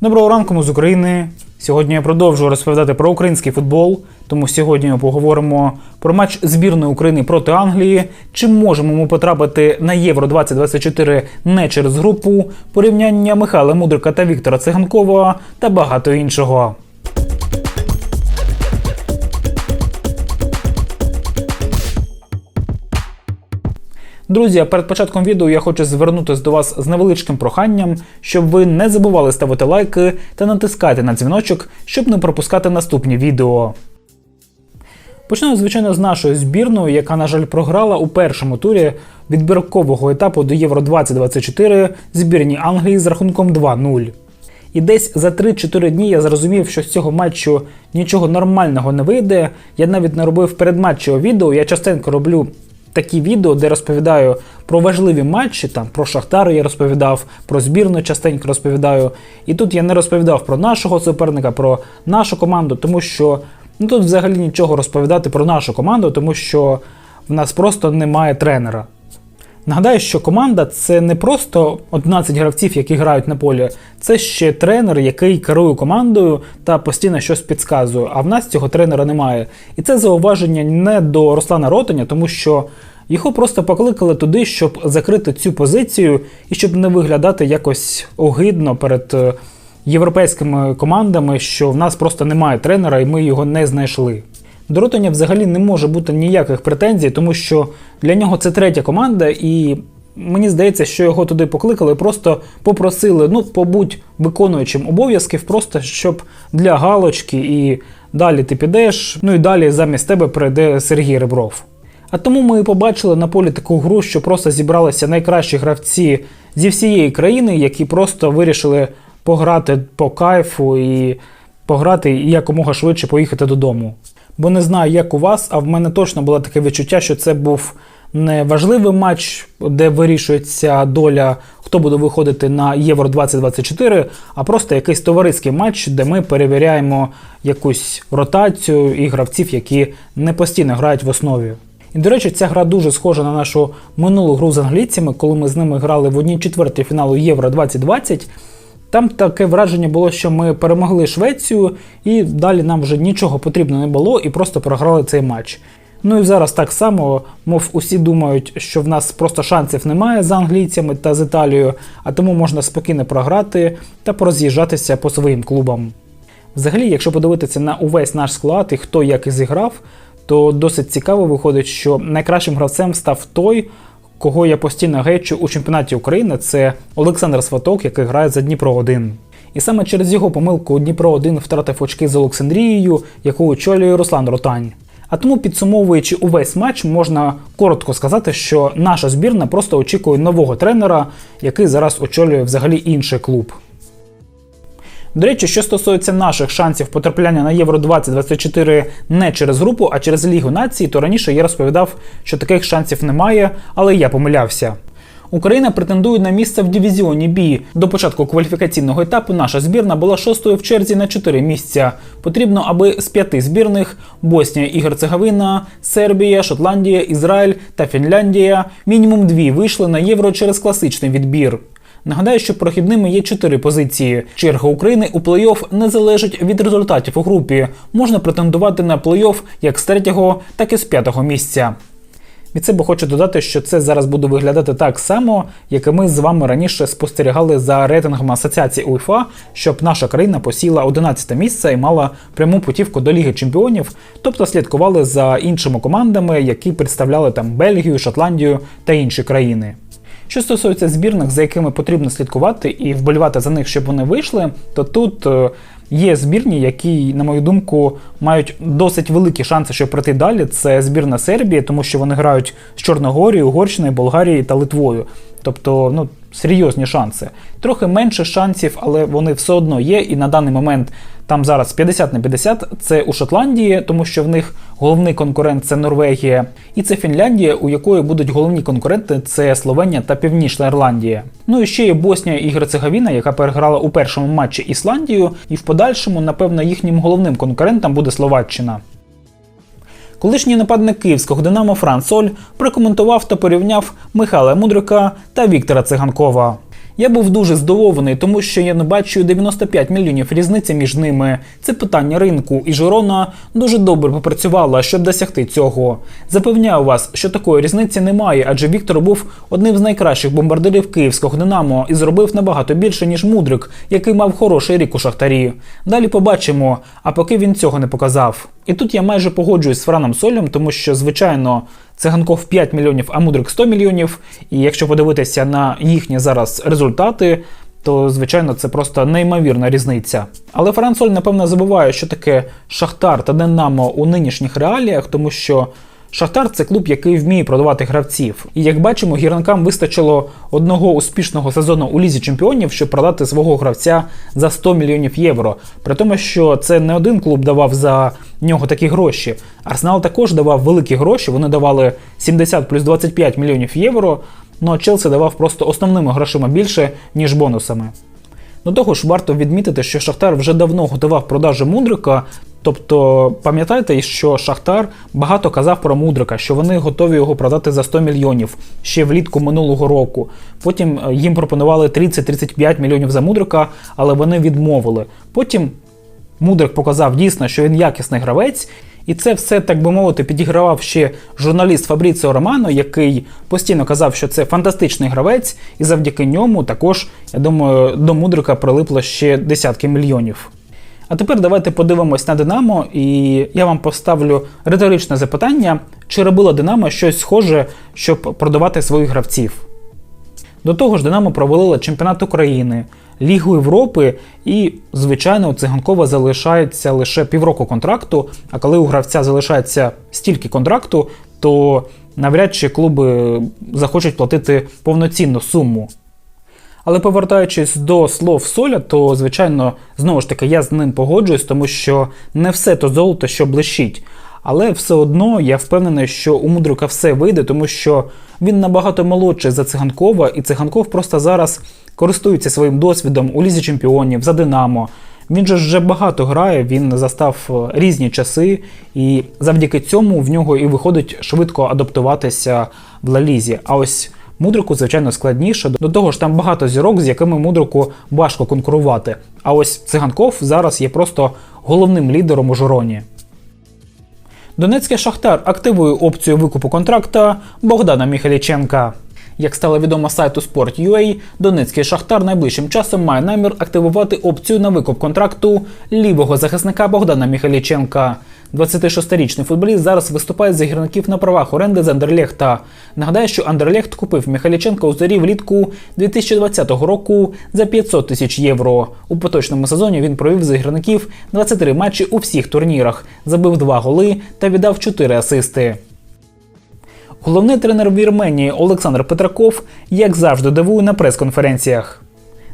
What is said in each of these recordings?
Доброго ранку, ми з України. Сьогодні я продовжую розповідати про український футбол. Тому сьогодні ми поговоримо про матч збірної України проти Англії. Чи можемо ми потрапити на Євро 2024 не через групу, порівняння Михайла Мудрика та Віктора Циганкова та багато іншого. Друзі, перед початком відео я хочу звернутися до вас з невеличким проханням, щоб ви не забували ставити лайки та натискати на дзвіночок, щоб не пропускати наступні відео. Почнемо, звичайно, з нашої збірної, яка, на жаль, програла у першому турі відбіркового етапу до Євро 2024 збірні Англії з рахунком 2-0. І десь за 3-4 дні я зрозумів, що з цього матчу нічого нормального не вийде. Я навіть не робив передматчеве відео. Я частенько роблю такі відео, де розповідаю про важливі матчі, там про Шахтар я розповідав, про збірну частенько розповідаю. І тут я не розповідав про нашого суперника, про нашу команду, тому що ну тут взагалі нічого розповідати про нашу команду, тому що в нас просто немає тренера. Нагадаю, що команда це не просто 11 гравців, які грають на полі, це ще тренер, який керує командою та постійно щось підказує. А в нас цього тренера немає. І це зауваження не до Руслана Ротаня, тому що його просто покликали туди, щоб закрити цю позицію і щоб не виглядати якось огидно перед е, європейськими командами, що в нас просто немає тренера і ми його не знайшли. До Ротаня взагалі не може бути ніяких претензій, тому що для нього це третя команда, і мені здається, що його туди покликали, просто попросили, ну, побудь виконуючим обов'язків, просто щоб для галочки, і далі ти підеш, ну і далі замість тебе прийде Сергій Ребров. А тому ми і побачили на полі таку гру, що просто зібралися найкращі гравці зі всієї країни, які просто вирішили пограти по кайфу і пограти і якомога швидше поїхати додому. Бо не знаю, як у вас, а в мене точно було таке відчуття, що це був не важливий матч, де вирішується доля, хто буде виходити на Євро 2024, а просто якийсь товариський матч, де ми перевіряємо якусь ротацію і гравців, які не постійно грають в основі. І, до речі, ця гра дуже схожа на нашу минулу гру з англійцями, коли ми з ними грали в одній четвертій фіналу Євро 2020. Там таке враження було, що ми перемогли Швецію, і далі нам вже нічого потрібно не було, і просто програли цей матч. Ну і зараз так само, мов усі думають, що в нас просто шансів немає з англійцями та з Італією, а тому можна спокійно програти та пороз'їжджатися по своїм клубам. Взагалі, якщо подивитися на увесь наш склад і хто як і зіграв, то досить цікаво виходить, що найкращим гравцем став той, кого я постійно гечу у чемпіонаті України, це Олександр Сваток, який грає за Дніпро 1. І саме через його помилку Дніпро 1 втратив очки з Олександрією, яку очолює Руслан Ротань. А тому, підсумовуючи увесь матч, можна коротко сказати, що наша збірна просто очікує нового тренера, який зараз очолює взагалі інший клуб. До речі, що стосується наших шансів потрапляння на Євро 2024 не через групу, а через Лігу націй, то раніше я розповідав, що таких шансів немає, але я помилявся. Україна претендує на місце в дивізіоні Бі. До початку кваліфікаційного етапу наша збірна була шостою в черзі на 4 місця. Потрібно, аби з п'яти збірних Боснія і Герцеговина, Сербія, Шотландія, Ізраїль та Фінляндія мінімум дві вийшли на євро через класичний відбір. Нагадаю, що прохідними є чотири позиції. Черга України у плей-офф не залежить від результатів у групі. Можна претендувати на плей-офф як з третього, так і з п'ятого місця. Від себе хочу додати, що це зараз буде виглядати так само, як і ми з вами раніше спостерігали за рейтингом асоціації УЄФА, щоб наша країна посіла 11 місце і мала пряму путівку до Ліги Чемпіонів, тобто слідкували за іншими командами, які представляли там Бельгію, Шотландію та інші країни. Що стосується збірних, за якими потрібно слідкувати і вболівати за них, щоб вони вийшли, то тут е, є збірні, які, на мою думку, мають досить великі шанси, щоб пройти далі. Це збірна Сербії, тому що вони грають з Чорногорією, Угорщиною, Болгарією та Литвою. Тобто, ну, серйозні шанси. Трохи менше шансів, але вони все одно є. І на даний момент там зараз 50 на 50 це у Шотландії, тому що в них головний конкурент це Норвегія, і це Фінляндія, у якої будуть головні конкуренти це Словенія та Північна Ірландія. Ну і ще є Боснія і Герцеговіна, яка переграла у першому матчі Ісландію, і в подальшому, напевно, їхнім головним конкурентом буде Словаччина. Колишній нападник київського Динамо Фран Соль прокоментував та порівняв Михайла Мудрика та Віктора Циганкова. Я був дуже здивований, тому що я не бачу 95 мільйонів різниці між ними. Це питання ринку, і Жирона дуже добре попрацювала, щоб досягти цього. Запевняю вас, що такої різниці немає, адже Віктор був одним з найкращих бомбардирів київського Динамо і зробив набагато більше, ніж Мудрик, який мав хороший рік у Шахтарі. Далі побачимо, а поки він цього не показав. І тут я майже погоджуюсь з Франом Солем, тому що, звичайно, Циганков 5 мільйонів, а Мудрик 100 мільйонів. І якщо подивитися на їхні зараз результати, то звичайно це просто неймовірна різниця. Але Фран Соль, напевно, забуває, що таке Шахтар та Динамо у нинішніх реаліях, тому що. Шахтар це клуб, який вміє продавати гравців. І як бачимо, гірникам вистачило одного успішного сезону у лізі чемпіонів, щоб продати свого гравця за 100 мільйонів євро. При тому, що це не один клуб давав за нього такі гроші. Арсенал також давав великі гроші. Вони давали 70 плюс 25 мільйонів євро. Ну а Челсі давав просто основними грошима більше, ніж бонусами. До того ж, варто відмітити, що Шахтар вже давно готував продажі Мудрика. Тобто, пам'ятаєте, що Шахтар багато казав про Мудрика, що вони готові його продати за 100 мільйонів ще влітку минулого року. Потім е, їм пропонували 30-35 мільйонів за Мудрика, але вони відмовили. Потім Мудрик показав дійсно, що він якісний гравець. І це все, так би мовити, підігравав ще журналіст Фабріціо Романо, який постійно казав, що це фантастичний гравець, і завдяки ньому також, я думаю, до Мудрика прилипло ще десятки мільйонів. А тепер давайте подивимось на Динамо, і я вам поставлю риторичне запитання, чи робила Динамо щось схоже, щоб продавати своїх гравців. До того ж, Динамо провалила чемпіонат України, Лігу Європи, і, звичайно, у циганкова залишається лише півроку контракту. А коли у гравця залишається стільки контракту, то навряд чи клуби захочуть платити повноцінну суму. Але повертаючись до слов Соля, то звичайно, знову ж таки, я з ним погоджуюсь, тому що не все то золото, що блищить. Але все одно я впевнений, що у Мудрика все вийде, тому що він набагато молодший за циганкова, і циганков просто зараз користується своїм досвідом у лізі чемпіонів за Динамо. Він же вже багато грає, він застав різні часи, і завдяки цьому в нього і виходить швидко адаптуватися в Ла-Лізі. А ось Мудрику, звичайно, складніше. До того ж, там багато зірок, з якими Мудрику важко конкурувати. А ось циганков зараз є просто головним лідером у Жороні. Донецький Шахтар активує опцію викупу контракта Богдана Міхаліченка. Як стало відомо сайту Sport.ua, Донецький Шахтар найближчим часом має намір активувати опцію на викуп контракту лівого захисника Богдана Міхаліченка. 26-річний футболіст зараз виступає за гірників на правах оренди з Андерлехта. Нагадаю, що Андерлехт купив Міхаліченка у зорі влітку 2020 року за 500 тисяч євро. У поточному сезоні він провів за гірників 23 матчі у всіх турнірах, забив 2 голи та віддав 4 асисти. Головний тренер Вірменії Олександр Петраков, як завжди, дивує на прес-конференціях.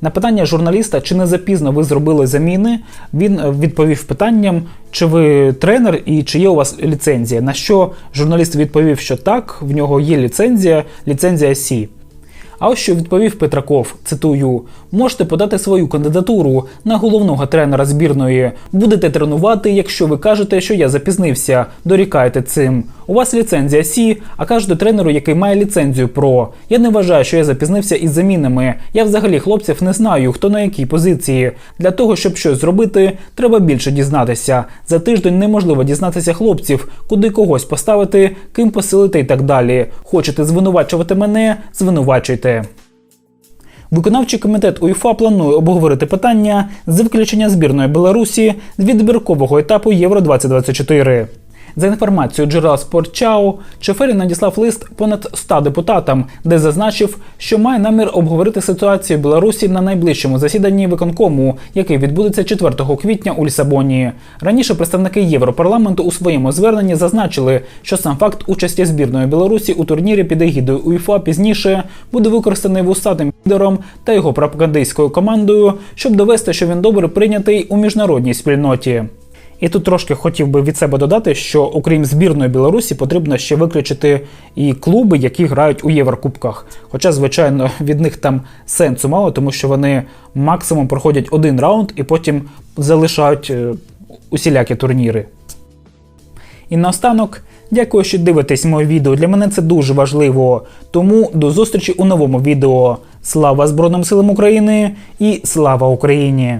На питання журналіста, чи не запізно ви зробили заміни, він відповів питанням, чи ви тренер і чи є у вас ліцензія. На що журналіст відповів, що так, в нього є ліцензія, ліцензія Сі. А ось що відповів Петраков, цитую: можете подати свою кандидатуру на головного тренера збірної. Будете тренувати, якщо ви кажете, що я запізнився. Дорікайте цим. У вас ліцензія Сі, а кажете тренеру, який має ліцензію ПРО. Я не вважаю, що я запізнився із замінами. Я взагалі хлопців не знаю, хто на якій позиції. Для того, щоб щось зробити, треба більше дізнатися. За тиждень неможливо дізнатися хлопців, куди когось поставити, ким посилити і так далі. Хочете звинувачувати мене? Звинувачуйте. Виконавчий комітет УЄФА планує обговорити питання з виключення збірної Білорусі з відбіркового етапу Євро 2024. За інформацією джерела Спортчау, Чефері надіслав лист понад 100 депутатам, де зазначив, що має намір обговорити ситуацію в Білорусі на найближчому засіданні виконкому, який відбудеться 4 квітня у Лісабоні. Раніше представники Європарламенту у своєму зверненні зазначили, що сам факт участі збірної Білорусі у турнірі під егідою УЄФА пізніше буде використаний вусатим лідером та його пропагандистською командою, щоб довести, що він добре прийнятий у міжнародній спільноті. І тут трошки хотів би від себе додати, що окрім збірної Білорусі потрібно ще виключити і клуби, які грають у Єврокубках. Хоча, звичайно, від них там сенсу мало, тому що вони максимум проходять один раунд і потім залишають е, усілякі турніри. І наостанок, дякую, що дивитесь моє відео. Для мене це дуже важливо. Тому до зустрічі у новому відео. Слава Збройним силам України і слава Україні!